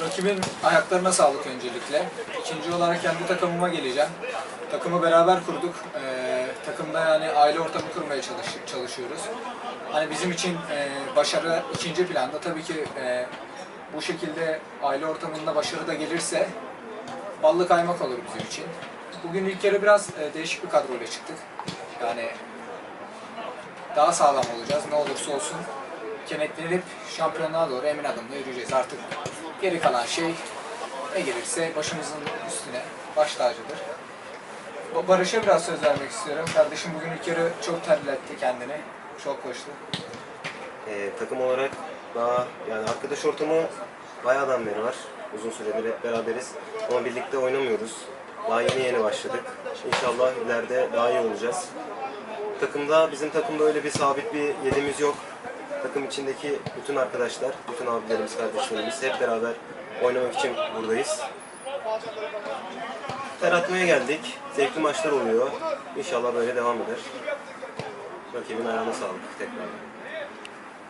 Rakibin ayaklarına sağlık öncelikle. İkinci olarak kendi takımıma geleceğim. Takımı beraber kurduk. Ee, takımda yani aile ortamı kurmaya çalış, çalışıyoruz. Hani bizim için e, başarı ikinci planda. Tabii ki e, bu şekilde aile ortamında başarı da gelirse ballı kaymak olur bizim için. Bugün ilk yarı biraz e, değişik bir kadroyla çıktık. Yani daha sağlam olacağız ne olursa olsun. Kenetlenip şampiyonluğa doğru emin adımla yürüyeceğiz artık. Geri kalan şey ne gelirse başımızın üstüne baş tacıdır. Ba- Barış'a biraz söz vermek istiyorum. Kardeşim bugün ilk yarı çok terletti kendini. Çok koştu. Ee, takım olarak daha yani arkadaş ortamı bayağıdan beri var. Uzun süredir hep beraberiz. Ama birlikte oynamıyoruz. Daha yeni yeni başladık. İnşallah ileride daha iyi olacağız. Takımda, bizim takımda öyle bir sabit bir yerimiz yok. Takım içindeki bütün arkadaşlar, bütün abilerimiz, kardeşlerimiz hep beraber oynamak için buradayız. Ter atmaya geldik. Zevkli maçlar oluyor. İnşallah böyle devam eder. Rakibin ayağına sağlık tekrar.